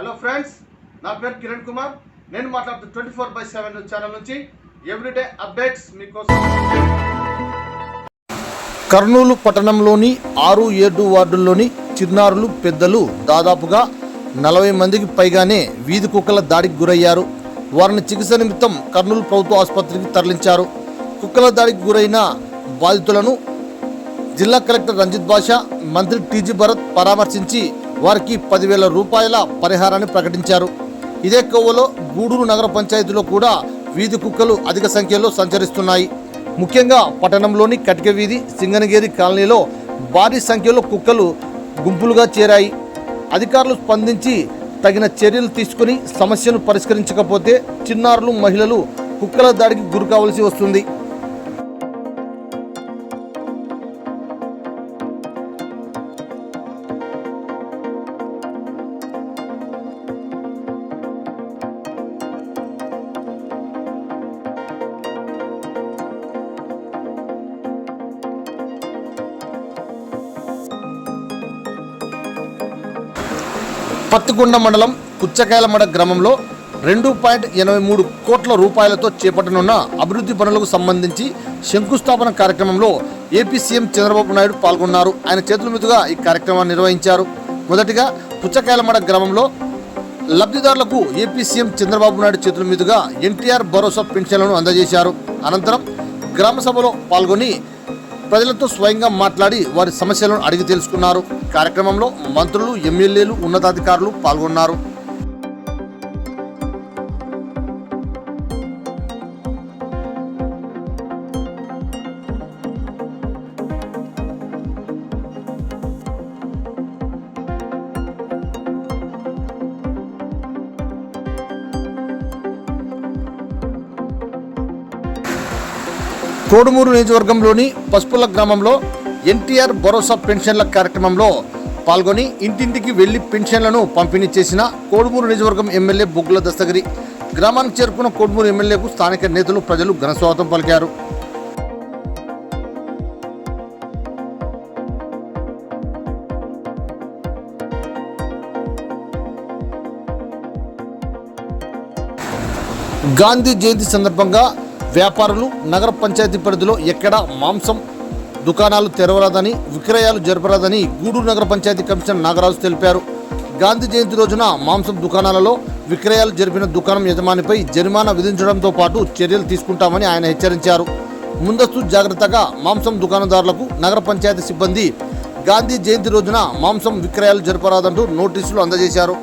Hello friends నా పేరు కిరణ్ కుమార్. నేను మాట్లాడుతూ twenty four by seven channel నుంచి ఎవ్రీడే అప్డేట్స్ మీకోసం. కర్నూలు పట్టణంలోని ఆరు ఏడు వార్డుల్లోని చిన్నారులు పెద్దలు దాదాపుగా నలభై మందికి పైగానే వీధి కుక్కల దాడికి గురయ్యారు. వారిని చికిత్స నిమిత్తం కర్నూలు ప్రభుత్వ ఆసుపత్రికి తరలించారు. కుక్కల దాడికి గురైన బాధితులను జిల్లా కలెక్టర్ రంజిత్ బాషా మంత్రి టీజీ భరత్ పరామర్శించి వారికి పదివేల రూపాయల పరిహారాన్ని ప్రకటించారు. ఇదే కోవలో గూడూరు నగర పంచాయతీలో కూడా వీధి కుక్కలు అధిక సంఖ్యలో సంచరిస్తున్నాయి. ముఖ్యంగా పట్టణంలోని కటిక వీధి సింగనగేరి కాలనీలో భారీ సంఖ్యలో కుక్కలు గుంపులుగా చేరాయి. అధికారులు స్పందించి తగిన చర్యలు తీసుకుని సమస్యను పరిష్కరించకపోతే చిన్నారులు మహిళలు కుక్కల దాడికి గురి కావలసి వస్తుంది. పత్తికొండ మండలం పుచ్చకాయలమడ గ్రామంలో రెండు పాయింట్ ఎనభై మూడు కోట్ల రూపాయలతో చేపట్టనున్న అభివృద్ధి పనులకు సంబంధించి శంకుస్థాపన కార్యక్రమంలో ఏపీ సీఎం చంద్రబాబు నాయుడు పాల్గొన్నారు. ఆయన చేతుల మీదుగా ఈ కార్యక్రమాన్ని నిర్వహించారు. మొదటిగా పుచ్చకాయలమడ గ్రామంలో లబ్ధిదారులకు ఏపీ సీఎం చంద్రబాబు నాయుడు చేతుల మీదుగా ఎన్టీఆర్ భరోసా పెన్షన్లను అందజేశారు. అనంతరం గ్రామ సభలో పాల్గొని ప్రజలతో స్వయంగా మాట్లాడి వారి సమస్యలను అడిగి తెలుసుకున్నారు. కార్యక్రమంలో మంత్రులు ఎమ్మెల్యేలు ఉన్నతాధికారులు పాల్గొన్నారు. తోడుమూరు నియోజకవర్గంలోని పసుపుల గ్రామంలో ఎన్టీఆర్ భరోసా పెన్షన్ల కార్యక్రమంలో పాల్గొని ఇంటింటికి వెళ్ళి పెన్షన్లను పంపిణీ చేసిన కోడుమూరు నియోజకవర్గం ఎమ్మెల్యే బుగ్గుల దస్తగిరి. గ్రామానికి చేరుకున్న కోడుమూరు ఎమ్మెల్యేకు స్థానిక నేతలు ప్రజలు ఘనస్వాగతం పలికారు. గాంధీ జయంతి సందర్భంగా వ్యాపారులు నగర పంచాయతీ పరిధిలో ఎక్కడా మాంసం దుకాణాలు తెరవరాదని విక్రయాలు జరపరాదని గూడూరు నగర పంచాయతీ కమిషనర్ నాగరాజు తెలిపారు. గాంధీ జయంతి రోజున మాంసం దుకాణాలలో విక్రయాలు జరిపిన దుకాణం యజమానిపై జరిమానా విధించడంతో పాటు చర్యలు తీసుకుంటామని ఆయన హెచ్చరించారు. ముందస్తు జాగ్రత్తగా మాంసం దుకాణదారులకు నగర పంచాయతీ సిబ్బంది గాంధీ జయంతి రోజున మాంసం విక్రయాలు జరపరాదంటూ నోటీసులు అందజేశారు.